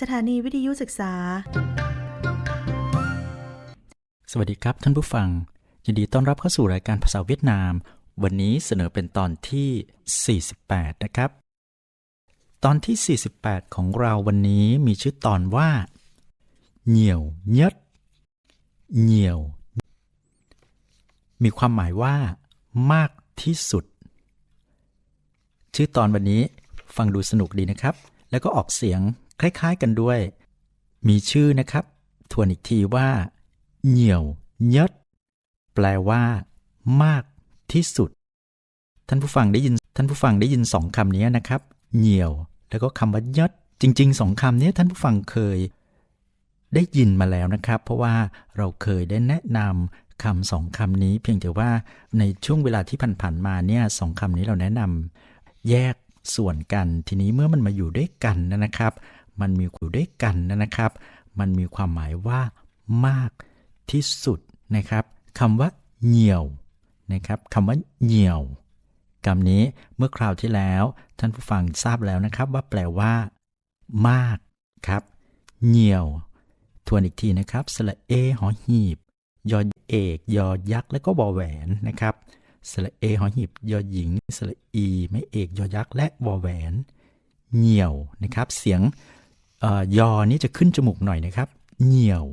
สถานีวิทยุศึกษา สวัสดีครับท่านผู้ฟัง ยินดีต้อนรับเข้าสู่รายการภาษาเวียดนาม วันนี้เสนอเป็นตอนที่ 48 นะครับ ตอนที่ 48 ของเราวันนี้มีชื่อตอนว่าเหนี่ยวเย็ดเหนี่ยว มีความหมายว่า มากที่สุด ชื่อตอนวันนี้ฟังดูสนุกดีนะครับ แล้วก็ออกเสียง คล้ายๆกันด้วย มีชื่อนะครับ ทวนอีกทีว่า เหนี่ยวเย็ดแปลว่า มากที่สุด ท่านผู้ฟังได้ยินท่านผู้ฟังได้ยินสองคำนี้นะครับ เหนี่ยว แล้วก็คำว่าเย็ดจริงๆสองคำนี้ท่านผู้ฟังเคยได้ยินมาแล้วนะครับ เพราะว่าเราเคยได้แนะนำคำสองคำนี้เพียงแต่ว่าในช่วงเวลาที่ผ่านๆมาเนี่ยสองคำนี้เราแนะนำแยกส่วนกันทีนี้เมื่อมันมาอยู่ด้วยกันนะครับ มันมีอยู่ด้วยกันนะครับ มันมีความหมายว่ามากที่สุดนะครับคำว่าเหนี่ยวนะครับคำว่าเหนี่ยวคำนี้เมื่อคราวที่แล้ว ท่านผู้ฟังทราบแล้วนะครับ ว่าแปลว่า มากครับเหนี่ยว ทวนอีกทีนะครับสระเอหอหีบ ยอเอกยอยักษ์แล้วก็บอแหวนนะครับสระเอหอหีบ ยอหญิงสระอี ไม่เอกยอยักษ์และบอแหวนเหนี่ยวนะครับ เสียง ยอนี้จะขึ้นจมูกหน่อยนะครับ เหนี่ยว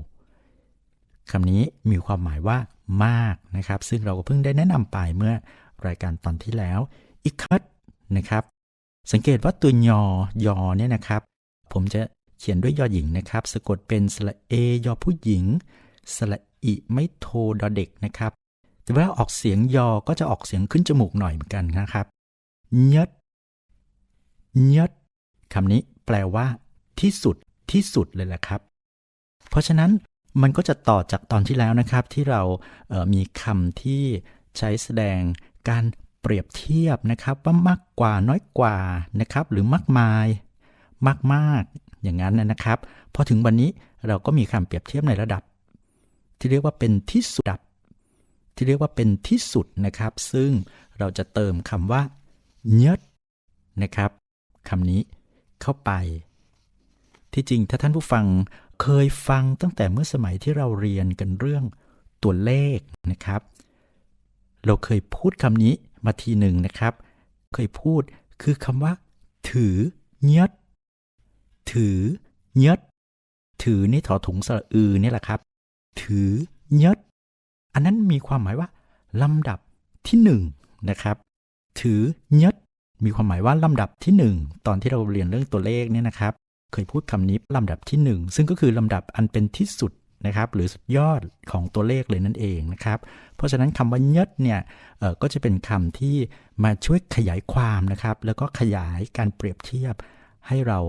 คำนี้มีความหมายว่ามากนะครับ ซึ่งเราก็เพิ่งได้แนะนำไปเมื่อรายการตอนที่แล้วอีกคัดนะครับ สังเกตว่าตัวยอยอเนี่ยนะครับ ผมจะเขียนด้วยยอหญิงนะครับ สะกดเป็นสระเอยอผู้หญิงสระอิไม่โทดอเด็กนะครับแต่เวลาออกเสียงยอก็จะออกเสียงขึ้นจมูกหน่อยเหมือนกันนะครับเยดเยดคำนี้แปลว่า ที่สุดที่สุดเลยแหละครับ เพราะฉะนั้นมันก็จะต่อจากตอนที่แล้วนะครับ ที่เราเมีคำที่ใช้แสดงการเปรียบเทียบนะครับว่ามากกว่าน้อยกว่านะครับ หรือมากมาย มากมากๆอย่างนั้นนะครับพอถึงวันนี้เราก็มีคำเปรียบเทียบในระดับ ที่เรียกว่าเป็นที่สุดดับที่เรียกว่าเป็นที่สุดนะครับ ซึ่งเราจะเติมคำว่าเยดนะครับคำนี้เข้าไป ที่จริงถ้าท่านผู้ฟังเคยฟังตั้งแต่เมื่อสมัยที่เราเรียนกันเรื่องตัวเลขนะครับ เราเคยพูดคำนี้มาทีหนึ่งนะครับ เคยพูดคือคำว่า ถือเยดถือเยดถือนี่ถอถุงสระอือเนี่ยแหละครับ ถือเยดอันนั้นมีความหมายว่าลำดับที่หนึ่งนะครับ ถือเยดมีความหมายว่าลำดับที่หนึ่งตอนที่เราเรียนเรื่องตัวเลขเนี่ยนะครับ เคยพูดคำนี้ลำดับที่หนึ่งซึ่งก็คือลำดับอันเป็นที่สุดนะครับหรือสุดยอดของตัวเลขเลยนั่นเองนะครับเพราะฉะนั้นคำว่าเยดเนี่ยก็จะเป็นคำที่มาช่วยขยายความนะครับ แล้วก็ขยายการเปรียบเทียบให้เรา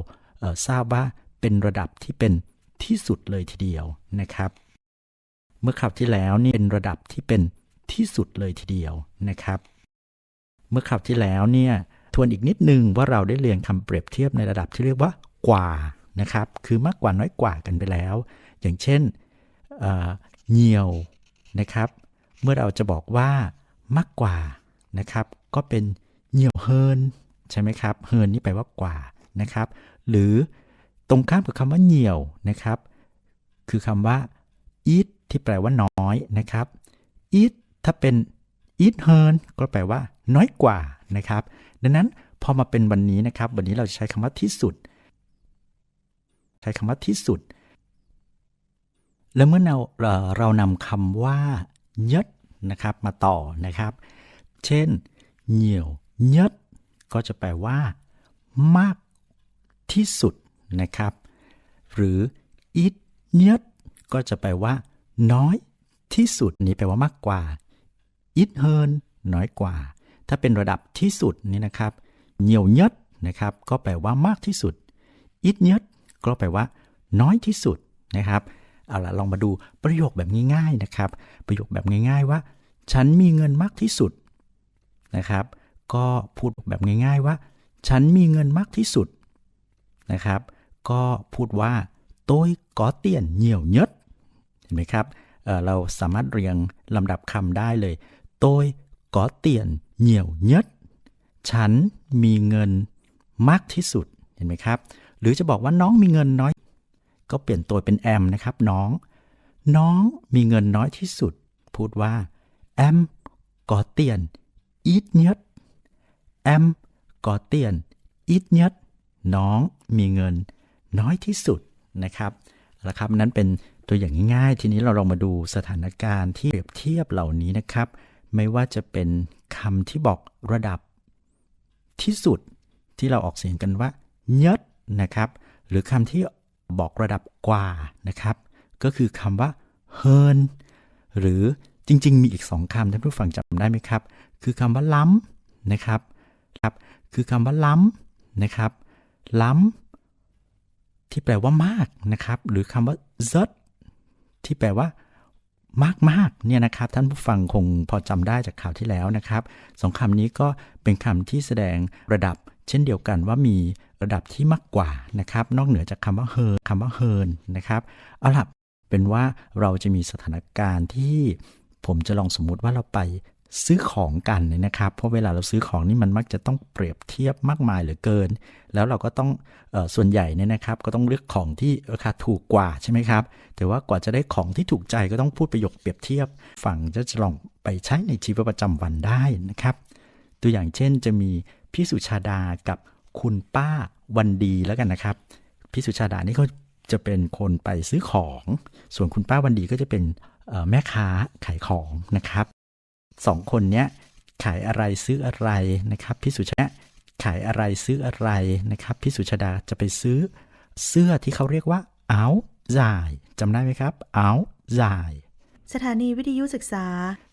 เทราบว่าเป็นระดับที่เป็นที่สุดเลยทีเดียวนะครับ เมื่อคราวที่แล้วนี่เป็นระดับที่เป็นที่สุดเลยทีเดียวนะครับ เมื่อคราวที่แล้วเนี่ยทวนอีกนิดนึงว่าเราได้เรียนคำเปรียบเทียบในระดับที่เรียกว่า กว่านะครับ คือมากกว่าน้อยกว่ากันไปแล้ว อย่างเช่นเหนียวนะครับ เมื่อเราจะบอกว่ามากกว่านะครับ ก็เป็นเหนียวเฮินใช่ไหมครับ เฮินนี่แปลว่ากว่านะครับ หรือตรงข้ามกับคำว่าเหนียวนะครับ คือคำว่า eat ที่แปลว่าน้อยนะครับ eat ถ้าเป็น eat เฮินก็แปลว่าน้อยกว่านะครับ ดังนั้นพอมาเป็นวันนี้นะครับ วันนี้เราจะใช้คำว่าที่สุด ใช้คำว่าที่สุด แล้วเมื่อเราเอ่อเรานำคำว่าเยดนะครับมาต่อนะครับ เช่น เหนียวเยดก็จะแปลว่า มากที่สุดนะครับ หรืออิดเยดก็จะแปลว่า น้อยที่สุดนี้แปลว่ามากกว่าอิดเฮินน้อยกว่า ถ้าเป็นระดับที่สุดนี่นะครับเหนียวเยดนะครับ ก็แปลว่ามากที่สุดอิดเยด ก็แปลว่า น้อยที่สุดนะครับเอาล่ะลองมาดูประโยคแบบง่ายๆนะครับ ประโยคแบบง่าย ๆว่า ฉันมีเงินมากที่สุดนะครับ ก็พูดแบบง่าย ๆว่า ฉันมีเงินมากที่สุดนะครับ ก็พูดว่าโต้ก๋อเตียนเหนียวเยดเห็นไหมครับเเราสามารถเรียงลำดับคำได้เลยโต้ก๋อเตียนเหนียวเยดฉันมีเงินมากที่สุดเห็นไหมครับ หรือจะบอกว่าน้องมีเงินน้อย ก็เปลี่ยนตัวเป็นแอมนะครับน้อง น้องมีเงินน้อยที่สุด พูดว่าแอมกอเตียนอีทเนยแอมกอเตียนอีทเนยน้องมีเงินน้อยที่สุดนะครับแล้วครับนั้นเป็นตัวอย่างง่ายๆ ทีนี้เราลองมาดูสถานการณ์ที่เปรียบเทียบเหล่านี้นะครับ ไม่ว่าจะเป็นคำที่บอกระดับที่สุดที่เราออกเสียงกันว่าเนย นะครับ หรือคำที่บอกระดับกว่านะครับ ก็คือคำว่าเฮินหรือจริง ๆ มีอีกสองคำท่านผู้ฟังจำได้ไหมครับ คือคำว่าล้ำนะครับครับ คือคำว่าล้ำนะครับ ล้ำที่แปลว่ามากนะครับ หรือคำว่า z ที่แปลว่ามากมากเนี่ยนะครับ ท่านผู้ฟังคงพอจำได้จากข่าวที่แล้วนะครับสองคำนี้ก็เป็นคำที่แสดงระดับ เช่นเดียวกันว่ามีระดับที่มากกว่านะครับ นอกเหนือจากคำว่าเฮินคำว่าเฮินนะครับเอาล่ะเป็นว่าเราจะมีสถานการณ์ที่ผมจะลองสมมุติว่าเราไปซื้อของกันนะครับ เพราะเวลาเราซื้อของนี่มันมักจะต้องเปรียบเทียบมากมายเหลือเกิน แล้วเราก็ต้องออส่วนใหญ่เนี่ยนะครับ ก็ต้องเลือกของที่ราคาถูกกว่าใช่ไหมครับ แต่ว่ากว่าจะได้ของที่ถูกใจก็ต้องพูดประโยคเปรียบเทียบ ฝั่งจะจะลองไปใช้ในชีวิตประจำวันได้นะครับ ตัวอย่างเช่นจะมี พี่สุชาดากับคุณป้าวันดีแล้วกันนะครับ พี่สุชาดานี่เขาจะเป็นคนไปซื้อของ ส่วนคุณป้าวันดีก็จะเป็นแม่ค้าขายของนะครับสองคนเนี้ยขายอะไรซื้ออะไรนะครับพี่สุชาดาขายอะไรซื้ออะไรนะครับพี่สุชาดาจะไปซื้อเสื้อที่เขาเรียกว่าเอาจ่ายจำได้ไหมครับเอาจ่าย สถานีวิทยุศึกษา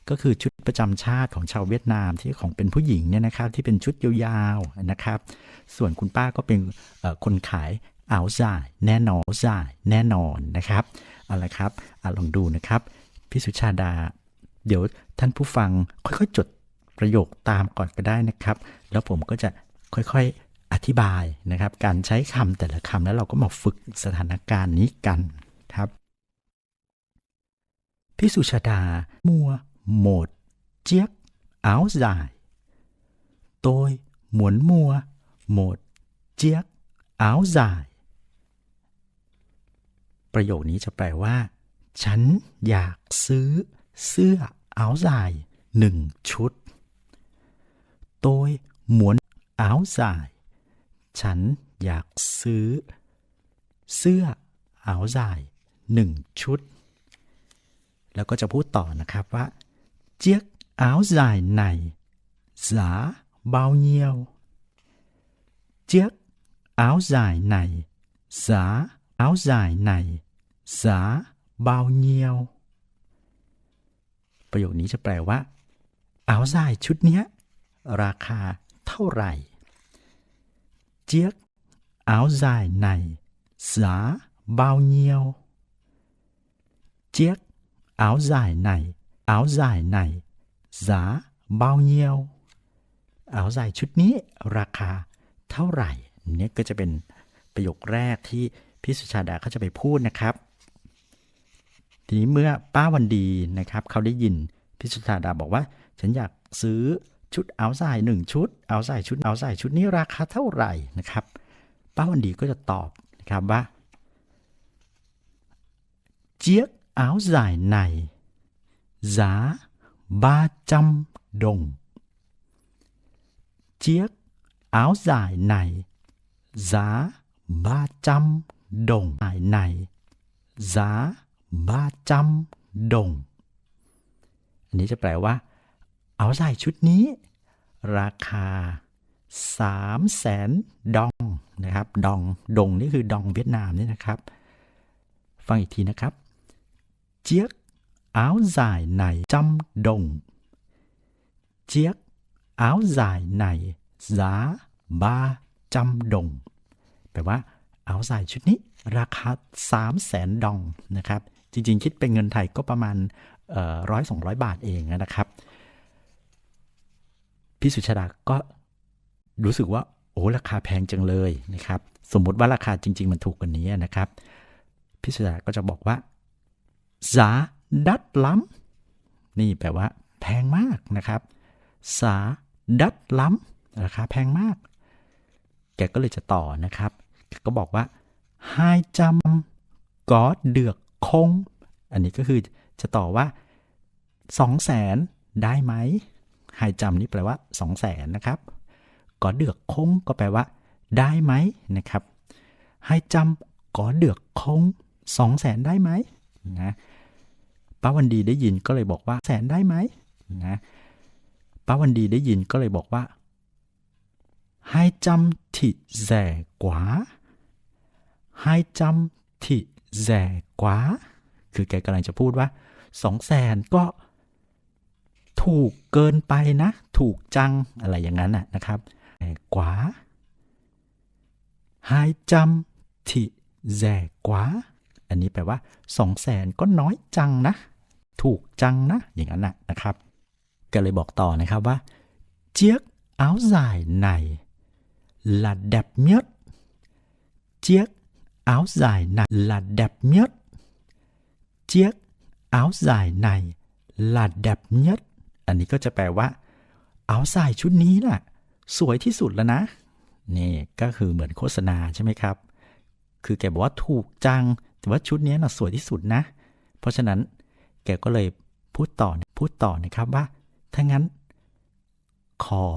ก็คือชุดประจำชาติของชาวเวียดนามที่ของเป็นผู้หญิงเนี่ยนะครับที่เป็นชุดยาวๆนะครับ ส่วนคุณป้าก็เป็นคนขายเอาจ่ายแน่นอนจ่ายแน่นอนนะครับเอาละครับอลองดูนะครับพี่สุชาดา เดี๋ยวท่านผู้ฟังค่อยๆจดประโยคตามก่อนก็ได้นะครับ แล้วผมก็จะค่อยๆอธิบายนะครับ การใช้คำแต่ละคำแล้วเราก็มาฝึกสถานการณ์นี้กันครับพี่สุชาดามัว một chiếc áo dài tôi muốn mua một chiếc áo dài ประโยคนี้จะแปลว่า ฉันอยากซื้อเสื้อ áo dài หนึ่งชุด tôi muốn áo dài ฉันอยากซื้อ เสื้อ áo dài หนึ่งชุด แล้วก็จะพูดต่อนะครับว่า chiếc áo dài này giá bao nhiêu? Chiếc áo dài này giá áo dài này giá bao nhiêu? ประโยคนี้จะแปลว่า áo dài ชุดเนี้ยราคาเท่าไหร่ Chiếc áo dài này giá bao nhiêu? Chiếc áo dài này áo dài này giá bao nhiêu เอาใส่ชุดนี้ราคาเท่าไหร่เนี่ยก็จะเป็นประโยคแรกที่พี่สุชาดาเขาจะไปพูดนะครับ ทีนี้เมื่อป้าวันดีนะครับเขาได้ยินพี่สุชาดาบอกว่า ฉันอยากซื้อชุดเอาใส่หนึ่งชุด เอาใส่ชุดเอาใส่ชุดนี้ราคาเท่าไหร่นะครับ ป้าวันดีก็จะตอบนะครับว่า chiếc áo dài này giá 300 đồng. Chiếc áo dài này giá 300 đồng. Dài này giá 300 đồng อันนี้จะแปลว่า เอาใส่ชุดนี้ ราคา3 0 0แสนดองนะครับ ดอง ดงนี่คือดองเวียดนามนี่นะครับ ฟังอีกทีนะครับ เจี๊ยก áo dài này trăm đồng. Chiếc áo dài này giá ba trăm đồng แปลว่า áo dài ชุดนี้ ราคาสามแสนดองนะครับ จริงๆ คิดเป็นเงินไทยก็ประมาณร้อยสองร้อยบาทเองนะครับ พี่สุชาดาก็รู้สึกว่า โอ้ ราคาแพงจังเลยนะครับ สมมติว่าราคาจริง ๆ มันถูกกว่านี้นะครับ พี่สุชาดาก็จะบอกว่า giá ดัดล้ำนี่แปลว่า แพงมากนะครับ สาดัดล้ำราคาแพงมาก แกก็เลยจะต่อนะครับ ก็บอกว่า hai trăm ก็เดือกคง อันนี้ก็คือจะต่อว่าสองแสนได้ไหมให้จำนี่แปลว่าสองแสนนะครับก็เดือกคงก็แปลว่า ได้ไหมนะครับให้จำก็เดือกคงสองแสนได้ไหมนะ ป้าวันดีได้ยินก็เลยบอกว่าแสนได้ไหมนะป้าวันดีได้ยินก็เลยบอกว่าให้จำที่แย่กว่าให้จำที่แย่กว่าคือแกกำลังจะพูดว่าสองแสนก็ถูกเกินไปนะ ถูกจังอะไรอย่างนั้นนะครับแย่กว่าให้จำที่แย่กว่า อันนี้แปลว่าสองแสนก็น้อยจังนะ ถูกจังนะ อย่างนั้นนะนะครับ ก็เลยบอกต่อนะครับว่าเจี๊ยกเอา dài này là đẹp nhất chiếc áo dài này là đẹp nhất chiếc áo dài này là đẹp nhất อันนี้ก็จะแปลว่า เอาใส่ชุดนี้น่ะ สวยที่สุดแล้วนะ นี่ก็คือเหมือนโฆษณาใช่ไหมครับ คือแกบอกว่าถูกจัง ว่าชุดนี้น่ะสวยที่สุดนะ เพราะฉะนั้นแกก็เลยพูดต่อพูดต่อนะครับว่า ถ้างั้น ขอ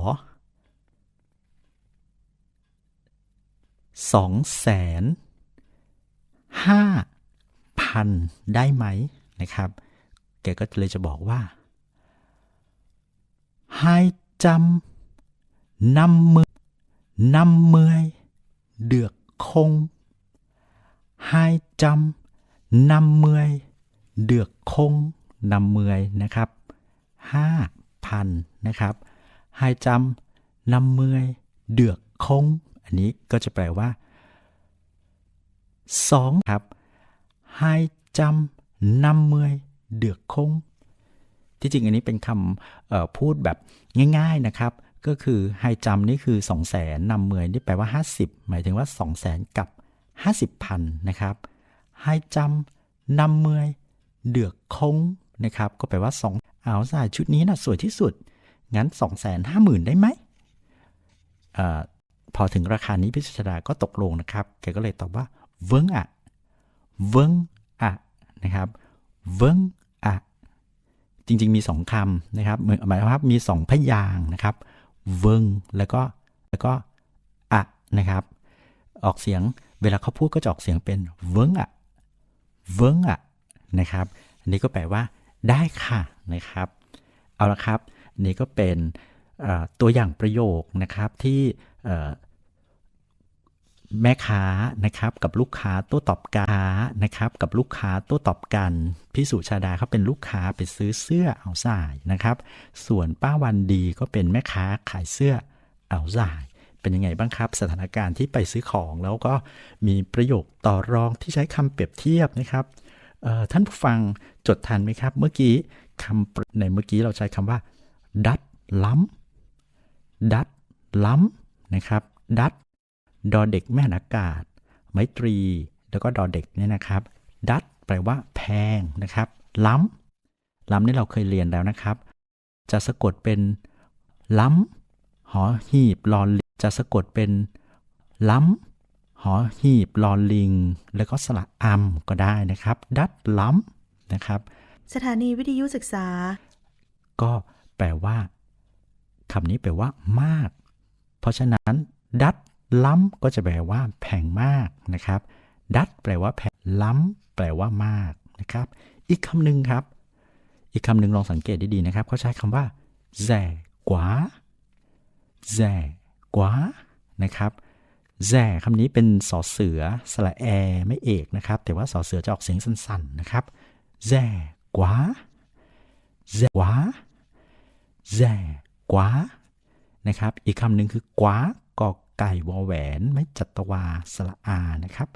สองแสนห้าพันได้ไหมนะครับ แกก็เลยจะบอกว่าให้จำนำมือนำเมยเดือกคง ให้จำนำเมยเดือกคงนำเมยนะครับห้าพันนะครับห้าจำนำเมยเดือกคงอันนี้ก็จะแปลว่าสองครับห้าจำนำเมยเดือกคงที่จริงอันนี้เป็นคำพูดแบบง่าย ๆนะครับ ก็คือให้จำนี่คือ2 0 0แสนนำเมยนี่แปลว่า 50 หมายถึงว่า 2 0 0แสนกับ 50พันนะครับให้จำนำเมยเดือกคงนะครับ ก็แปลว่า2เอาใส่ชุดนี้นะสวยที่สุด งั้น 2 5 0 0 0 0 ได้ไหมอพอถึงราคานี้พิชดาก็ตกลงนะครับ แกก็เลยตอบว่า เวิ้งอะเวิ้งอะนะครับ เวิ้งอะจริง ๆ มีสองคำนะครับหมายความว่ามีสองพยางนะครับ เวิ้งแล้วก็แล้วก็อะนะครับ ออกเสียง เวลาเขาพูดก็จะออกเสียงเป็นเวิ้งอะเวิ้งอะนะครับ อันนี้ก็แปลว่า ได้ค่ะนะครับ เอาละครับ นี่ก็เป็นตัวอย่างประโยคนะครับที่แม่ค้านะครับกับลูกค้าโต้ตอบกันนะครับกับลูกค้าโต้ตอบกันพี่สุชาดาเขาเป็นลูกค้าไปซื้อเสื้อเอาสายนะครับ ส่วนป้าวันดีก็เป็นแม่ค้าขายเสื้อเอาสาย เป็นยังไงบ้างครับ สถานการณ์ที่ไปซื้อของแล้วก็มีประโยคต่อรองที่ใช้คำเปรียบเทียบนะครับท่านผู้ฟังจดทันไหมครับ เมื่อกี้คำในเมื่อกี้เราใช้คำว่า ดัดล้ำดัดล้ำนะครับ ดัดดอเด็กแม่นอากาศ ไมตรี แล้วก็ดอเด็กเนี่ยนะครับ ดัดแปลว่าแพงนะครับ ล้ำล้ำนี่เราเคยเรียนแล้วนะครับ จะสะกดเป็นล้ำ หอหีบลอลิงจะสะกดเป็นล้ำหอหีบลอลิง แล้วก็สระอำก็ได้นะครับ ดัดล้ำนะครับ สถานีวิทยุศึกษา ก็แปลว่าคำนี้แปลว่ามาก เพราะฉะนั้น ดัดล้ำก็จะแปลว่า แพงมากนะครับ ดัดแปลว่าแพงล้ำแปลว่ามากนะครับ อีกคำหนึ่งครับ อีกคำหนึ่งลองสังเกตดีๆนะครับเขาใช้คำว่าแย่กว่า แย่กว่านะครับแย่คำนี้เป็นสอเสือสระแอไม่เอกนะครับ แต่ว่าสอเสือจะออกเสียงสั้นๆนะครับแย่กว่าแย่กว่าแย่กว่านะครับ อีกคำหนึ่งคือกว่ากอไก่วอแหวนไม่จัตวาสระอานะครับ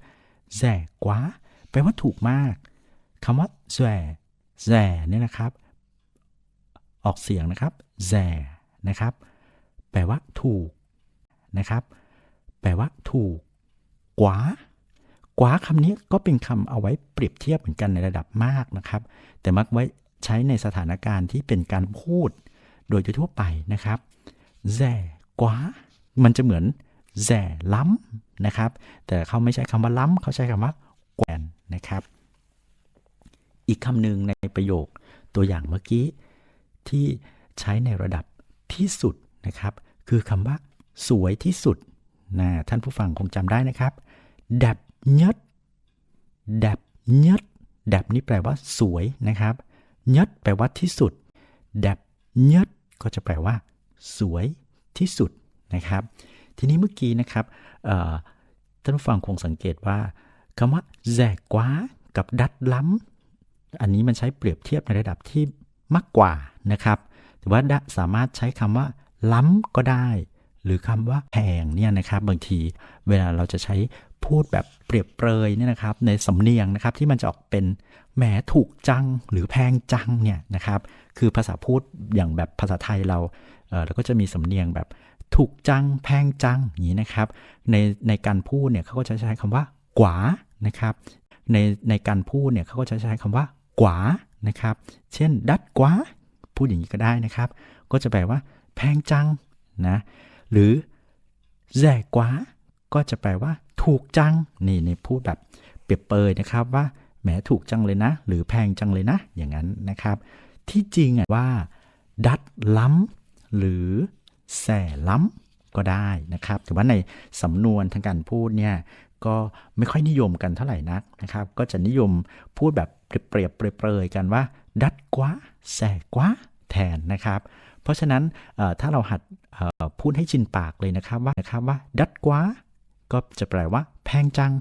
แย่กว่าแปลว่าถูกมากคำว่าแย่แย่เนี่ยนะครับ ออกเสียงนะครับแย่นะครับ แปลว่า ถูกนะครับ แปลว่า ถูก กว่ากว่าคำนี้ก็เป็นคำเอาไว้เปรียบเทียบเหมือนกันในระดับมากนะครับ แต่มักไว้ใช้ในสถานการณ์ที่เป็นการพูดโดยทั่วไปนะครับแย่กว่ามันจะเหมือนแย่ล้ำนะครับ แต่เขาไม่ใช้คำว่าล้ำเขาใช้คำว่าแกวนนะครับ อีกคำหนึ่งในประโยคตัวอย่างเมื่อกี้ที่ใช้ในระดับที่สุดนะครับ คือคำว่า สวยที่สุดนะท่านผู้ฟังคงจำได้นะครับ ดับเ nhất ดับเ nhất ดับนี่แปลว่า สวยนะครับ nhất แปลว่าที่สุด ดับ nhất ก็จะแปลว่า สวยที่สุดนะครับ ทีนี้เมื่อกี้นะครับท่านผู้ฟังคงสังเกตว่าคำว่าแย่กว่ากับดัดล้ำอันนี้มันใช้เปรียบเทียบในระดับที่มากกว่านะครับ แต่ว่าสามารถใช้คำว่า ล้ำก็ได้ หรือคำว่าแพงเนี่ยนะครับบางทีเวลาเราจะใช้พูดแบบเปรียบเปรยเนี่ยนะครับในสำเนียงนะครับที่มันจะออกเป็นแหมถูกจังหรือแพงจังเนี่ยนะครับคือภาษาพูดอย่างแบบภาษาไทยเราเออเราก็จะมีสำเนียงแบบถูกจังแพงจังอย่างนี้นะครับในในการพูดเนี่ยเขาก็จะใช้คำว่ากว่านะครับในในการพูดเนี่ยเขาก็จะใช้คำว่ากว่านะครับเช่น ดัดกว่าพูดอย่างนี้ก็ได้นะครับ ก็จะแปลว่า แพงจังนะหรือแย่กว่าก็จะแปลว่า ถูกจังนี่ในพูดแบบเปรียบเปรยนะครับว่าแหมถูกจังเลยนะ หรือแพงจังเลยนะ อย่างนั้นนะครับ ที่จริงอะว่า ดัดล้ำหรือแส่ล้ำก็ได้นะครับแต่ว่าในสำนวนทางการพูดเนี่ยก็ไม่ค่อยนิยมกันเท่าไหร่นักนะครับ ก็จะนิยมพูดแบบเปรียบเปรยกันว่า ดัดกว่าแส่กว่าแทนนะครับ เพราะฉะนั้นถ้าเราหัดพูดให้ชินปากเลยนะครับว่านะครับว่าดัดกว่าก็จะแปลว่า แพงจัง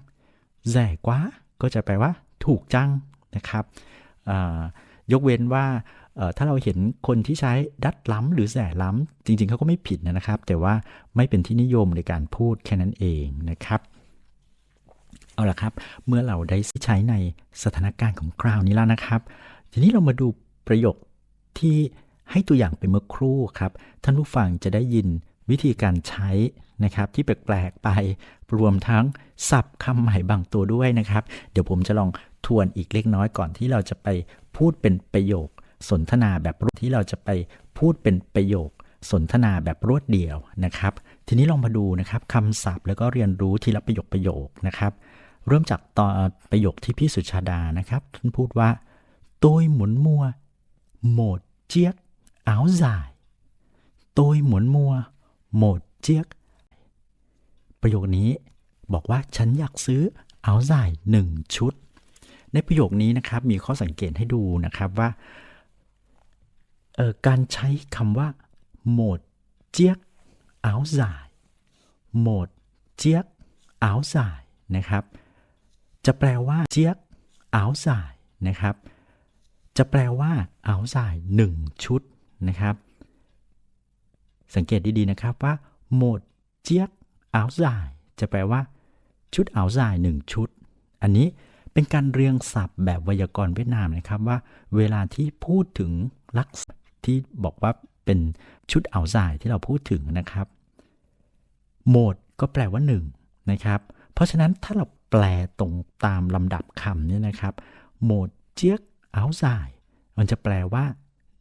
แย่กว่าก็จะแปลว่า ถูกจังนะครับยกเว้นว่าถ้าเราเห็นคนที่ใช้ดัดล้ำหรือแสล้ำจริงๆเขาก็ไม่ผิดนะครับ แต่ว่าไม่เป็นที่นิยมในการพูดแค่นั้นเองนะครับ เอาละครับ เมื่อเราได้ใช้ในสถานการณ์ของคราวนี้แล้วนะครับ ทีนี้เรามาดูประโยคที่ ให้ตัวอย่างไปเมื่อครู่ครับ ท่านผู้ฟังจะได้ยินวิธีการใช้นะครับที่แปลกๆไปรวมทั้งศัพท์คำใหม่บางตัวด้วยนะครับ เดี๋ยวผมจะลองทวนอีกเล็กน้อยก่อนที่เราจะไปพูดเป็นประโยค สนทนาแบบรวดที่เราจะไปพูดเป็นประโยค สนทนาแบบรวดเดียวนะครับ ทีนี้ลองมาดูนะครับคำศัพท์แล้วก็เรียนรู้ทีละประโยคประโยคนะครับ เริ่มจากตอนประโยคที่พี่สุชาดานะครับท่านพูดว่าตัวหมุน มัวหมดเจี๊ยกอ้าวจ่ายตัวหมุนมัวหมดเจี๊ยกประโยคนี้บอกว่าฉันอยากซื้อเอาจ่หนึ่งชุด ในประโยคนี้นะครับมีข้อสังเกตให้ดูนะครับว่าการใช้คำว่าหมดเจี๊ยกเอาจ่หมดเจี๊ยกเอาจ่นะครับ จะแปลว่าเจี๊ยกเอาจ่นะครับ จะแปลว่าเอาจ่หนึ่งชุด นะครับ สังเกตดีๆนะครับว่าหมดเจี๊ยกอาจ่ายจะแปลว่า ชุดอาจ่ายหนึ่งชุด อันนี้เป็นการเรียงศัพท์แบบไวยากรณ์เวียดนามนะครับว่า เวลาที่พูดถึงลักษณะที่บอกว่าเป็นชุดเอาจ่ายที่เราพูดถึงนะครับ โหมดก็แปลว่า1นะครับ เพราะฉะนั้นถ้าเราแปลตรงตามลำดับคำเนี่ยนะครับ โหมดเจี๊ยกเอาจ่าย มันจะแปลว่า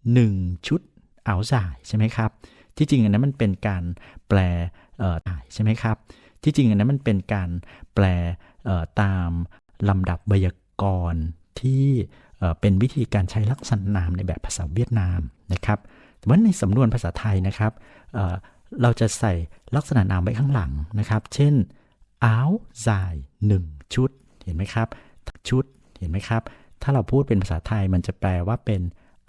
1 ชุด เอาจ่ายใช่ไหมครับ ที่จริงอันนั้นมันเป็นการแปลเอ่อจ่ายใช่ไหมครับ ที่จริงอันนั้นมันเป็นการแปลเอ่อตามลำดับไวยากรณ์ที่เอ่อเป็นวิธีการใช้ลักษณะนามในแบบภาษาเวียดนามนะครับ แต่ว่าในสำนวนภาษาไทยนะครับเอ่อเราจะใส่ลักษณะนามไว้ข้างหลังนะครับ เช่นอ้าวจ่ายหนึ่งชุด เห็นไหมครับ ชุด เห็นไหมครับ ถ้าเราพูดเป็นภาษาไทยมันจะแปลว่าเป็น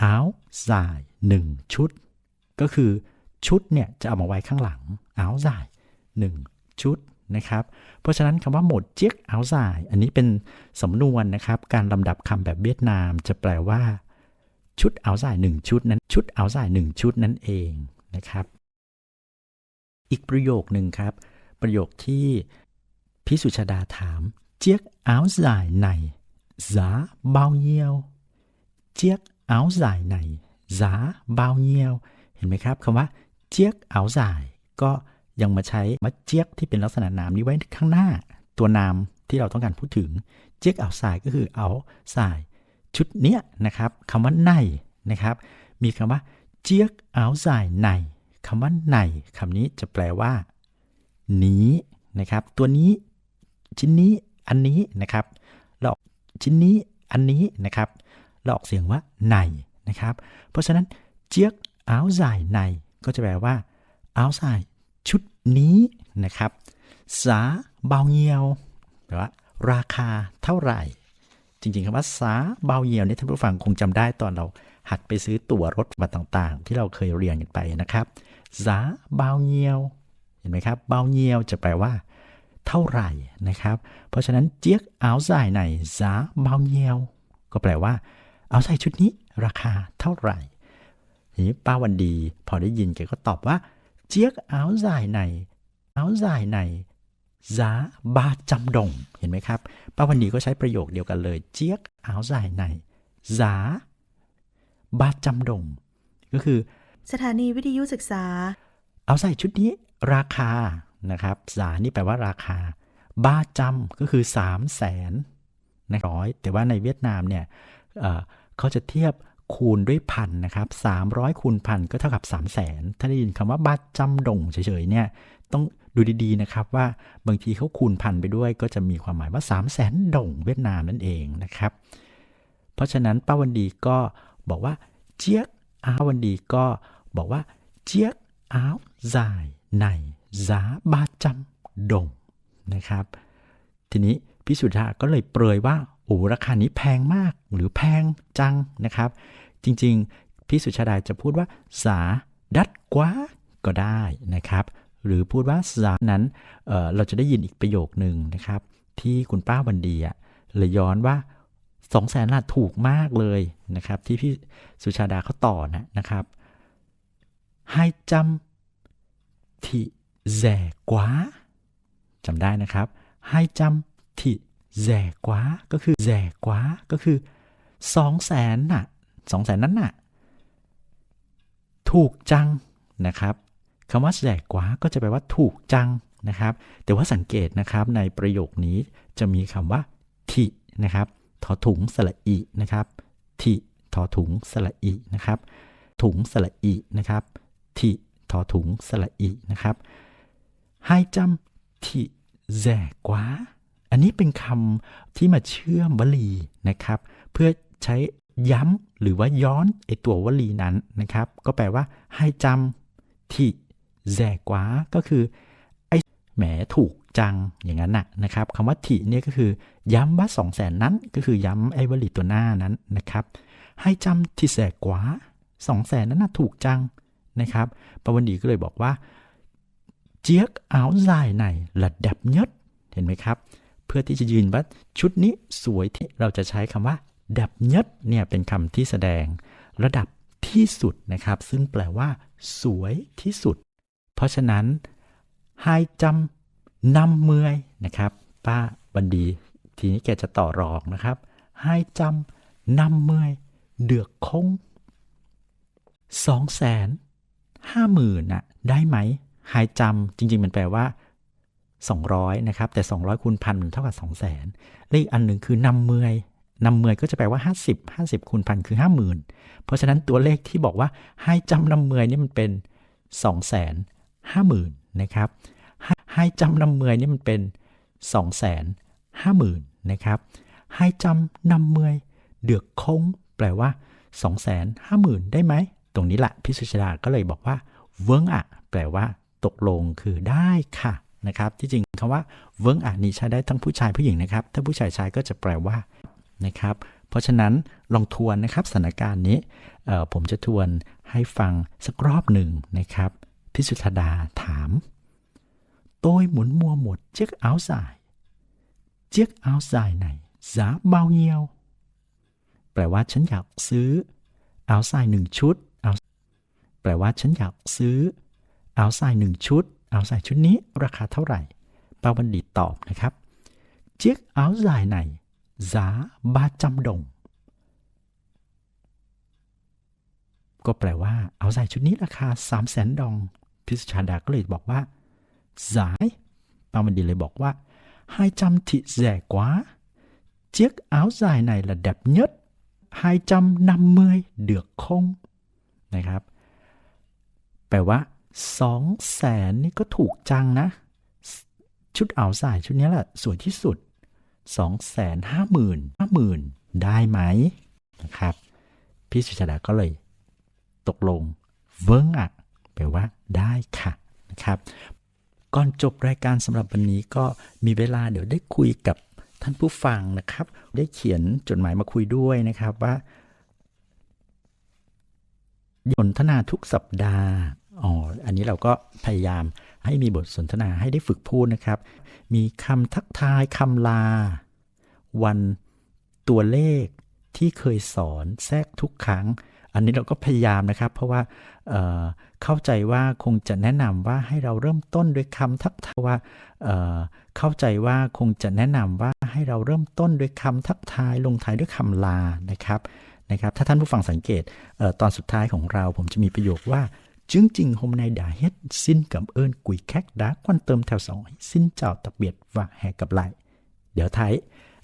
อ้าวจ่าย หนึ่งชุด ก็คือชุดเนี่ยจะเอามาไว้ข้างหลังอ้าวจ่ายหนึ่งชุดนะครับ เพราะฉะนั้นคำว่าหมดเจี๊ยกอ้าวจ่ายอันนี้เป็นสำนวนนะครับ การลำดับคำแบบเวียดนามจะแปลว่า ชุดเอาจ่ายหนึ่งชุดนั้นชุดเอาจ่ายหนึ่งชุดนั่นเองนะครับ อีกประโยคหนึ่งครับ ประโยคที่พี่สุชาดาถามเจี๊ยกเอาจ่ายไหน giá bao nhiêu เจี๊ยก เอาจ่ายไหน giá bao nhiêu เห็นไหมครับคำว่าเจี๊ยกเอาจ่าย ก็ยังมาใช้มาเจี๊ยกที่เป็นลักษณะนามนี้ไว้ข้างหน้า ตัวนามที่เราต้องการพูดถึง เจี๊ยกเอาจ่ายก็คือเอาจ่าย ชุดเนี้ยนะครับคำว่าในนะครับ มีคำว่าเจี๊ยกเอาจ่ายในคำว่าในคำนี้จะแปลว่า นี้นะครับ ตัวนี้ ชิ้นนี้อันนี้นะครับเราชิ้นนี้อันนี้นะครับเราออกเสียงว่าใน นะครับ เพราะฉะนั้นเจี๊ยกเอาใส่ในก็จะแปลว่าเอาใส่ชุดนี้นะครับ สาเบาเงียวแปลว่า ราคาเท่าไหร่ จริงๆคำว่าสาเบาเงียวเนี่ยท่านผู้ฟังคงจำได้ตอนเราหัดไปซื้อตั๋วรถมาต่างๆ ที่เราเคยเรียนกันไปนะครับสาเบาเงียว เห็นไหมครับ เบาเงียวจะแปลว่า เท่าไหร่นะครับ เพราะฉะนั้นเจี๊ยกเอาใส่ในสาเบาเงียว ก็แปลว่า เอาใส่ชุดนี้ ราคาเท่าไหร่ทีนี้ป้าวันดีพอได้ยินแกก็ตอบว่า เจี๊ยกเอาใส่ในเอาใส่ในซาบาจำดง เห็นไหมครับ ป้าวันดีก็ใช้ประโยคเดียวกันเลย เจี๊ยกเอาใส่ในซาบาจำดง ก็คือ สถานีวิทยุศึกษา เอาใส่ชุดนี้ราคานะครับสานี่แปลว่าราคา บาจำก็คือ 3 0 0แสนนะร้อยแต่ว่าในเวียดนามเนี่ย เขาจะเทียบคูณด้วยพันนะครับ300คูณพันก็เท่ากับ3 0 0แสนถ้าได้ยินคำว่าบาทจำดงเฉยๆเนี่ยต้องดูดีๆนะครับว่าบางทีเขาคูณพันไปด้วย ก็จะมีความหมายว่า 3 0 0แสนดงเวียดนามนั่นเองนะครับ เพราะฉะนั้นป้าวันดีก็บอกว่าเจี๊ยกอาวันดีก็บอกว่าเจี๊ยกอ้าวซายในซาบาจำดงนะครับ ทีนี้พี่สุทธาก็เลยเปรยว่า โอ้ราคานี้แพงมากหรือแพงจังนะครับ จริงๆ พี่สุชาดาจะพูดว่า สาดัดกว่าก็ได้นะครับ หรือพูดว่าสานั้นเเราจะได้ยินอีกประโยคหนึ่งนะครับ ที่คุณป้าวันดีอะเลยย้อนว่าสองแสนละถูกมากเลยนะครับ ที่พี่สุชาดาเขาต่อนะนะครับให้จำที่แย่กว่าจำได้นะครับให้จำที่ แย่กว่าก็คือแย่กว่าก็คือสองแสนน่ะสองแสนนั้นน่ะ ถูกจังนะครับคำว่าแย่กว่าก็จะแปลว่าถูกจังนะครับ แต่ว่าสังเกตนะครับในประโยคนี้จะมีคำว่าทินะครับทอถุงสระอีนะครับทิทอถุงสระอีนะครับ ถุงสระอีนะครับทิทอถุงสระอีนะครับให้จำที่แย่กว่า อันนี้เป็นคำที่มาเชื่อมวลีนะครับ เพื่อใช้ย้ำหรือว่าย้อนไอตัววลีนั้นนะครับ ก็แปลว่า ให้จำที่แย่กว่าก็คือไอแหมถูกจังอย่างนั้นนะนะครับคำว่าที่เนี่ยก็คือ ย้ำว่า2 0 0แสนนั้นก็คือย้ำไอวลีตัวหน้านั้นนะครับ ให้จำที่แย่กว่า2 0 0แสนนั้นนะถูกจังนะครับปวันดีก็เลยบอกว่าเจี๊ยกเอาใส่ในระดับยศเห็นไหมครับ พื่อที่จะยืนว่าชุดนี้สวยที่เราจะใช้คำว่า ดับยศเนี่ยเป็นคำที่แสดง ระดับที่สุดนะครับ ซึ่งแปลว่า สวยที่สุด เพราะฉะนั้นให้จำนำเมือยนะครับ ป้าบันดีทีนี้แกจะต่อรองนะครับให้จำนำเมือยเดือกคงสองแสนห้าหมื่นน่ะได้ไหมหายจำจริง ๆ มันแปลว่า 200นะครับแต่ 200คูณพันมันเท่ากับ 2 0 0แสนเลขอันหนึ่งคือนำเมยนำเมยก็จะแปลว่า 50 50คูณพันคือ 50,000 เพราะฉะนั้นตัวเลขที่บอกว่าให้จำนำเมยนี่มันเป็น 2 5 0 0 0 0นะครับให้ให้จำนำเมยนี่มันเป็น 2 5 0 0 0 0นะครับให้จำนำเมยเดือกคงแปลว่า 2 5 0 0 0 0 ได้ไหม ตรงนี้แหละพิสุชดาก็เลยบอกว่าเวิ้งอะแปลว่า ตกลงคือได้ค่ะ นะครับ ที่จริงคำว่าเวิ้งอ่านนี้ใช้ได้ทั้งผู้ชายผู้หญิงนะครับ ถ้าผู้ชายชายก็จะแปลว่านะครับ เพราะฉะนั้นลองทวนนะครับสถานการณ์นี้ ผมจะทวนให้ฟังสักรอบหนึ่งนะครับ พิสุทธดาถามโต้ยหมุนมัวหมดเจ๊กเอาสายเจ๊กเอาสายไหนสาเบาเยียวแปลว่าฉันอยากซื้อเอาสายหนึ่งชุด แปลว่าฉันอยากซื้อเอาใส่หนึ่งชุด เอาใส่ชุดนี้ราคาเท่าไหร่ป้าบัณฑิตตอบนะครับเจ๊กเอาใส่ไหนซาบาจำดงก็แปลว่าเอาใส่ชุดนี้ราคา 3 0 0แสนดอง พิสชาดาก็เลยบอกว่าสายป้าบัณฑิตเลยบอกว่าให้จำที่แย่กว่าเจ๊กเอาใส่ในระดับยศให้จำนำเมยเดือกคงนะครับ แปลว่า สองแสนนี่ก็ถูกจังนะ ชุดเอาใส่ชุดนี้แหละสวยที่สุด250,000 50,000ได้ไหมนะครับ พี่สุชาดาก็เลยตกลงเวิ้งอะแปลว่าได้ค่ะนะครับ ก่อนจบรายการสำหรับวันนี้ก็มีเวลาเดี๋ยวได้คุยกับท่านผู้ฟังนะครับ ได้เขียนจดหมายมาคุยด้วยนะครับว่าสนทนาทุกสัปดาห์ อ๋อ อันนี้เราก็พยายามให้มีบทสนทนาให้ได้ฝึกพูดนะครับ มีคำทักทายคำลา วันตัวเลขที่เคยสอนแทรกทุกครั้ง อันนี้เราก็พยายามนะครับ เพราะว่าเเข้าใจว่าคงจะแนะนำว่าให้เราเริ่มต้นด้วยคำทักทายว่าเเข้าใจว่าคงจะแนะนำว่าให้เราเริ่มต้นด้วยคำทักทายลงท้ายด้วยคำลานะครับนะครับ ถ้าท่านผู้ฟังสังเกตเออตอนสุดท้ายของเราผมจะมีประโยคว่า จึงจริง hôm nay đã hết xin cảm ơn quý khách đã quan tâm theo dõi xin chào tạm biệt và hẹn gặp lại เดี๋ยวท้าย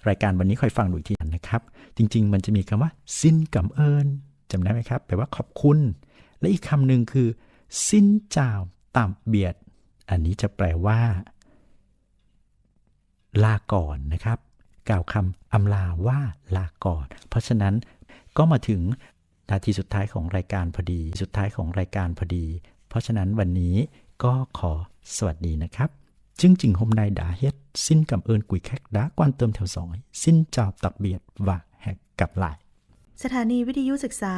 รายการวันนี้คอยฟังดูอีกทีนะครับ จริง ๆ มันจะมีคำว่าสิ้นกำเอิญจำได้ไหมครับแปลว่าขอบคุณ และอีกคำหนึ่งคือ สิ้นเจ้าต่ำเบียด อันนี้จะแปลว่า ลาก่อนนะครับ กล่าวคำอำลาว่าลาก่อน เพราะฉะนั้นก็มาถึง นาทีสุดท้ายของรายการพอดี สุดท้ายของรายการพอดี เพราะฉะนั้นวันนี้ก็ขอสวัสดีนะครับ chương trình hôm nay đã hết. Xin cảm ơn quý khách đã quan tâm theo dõi. Xin chào tạm biệt và hẹn gặp lại. สถานีวิทยุศึกษา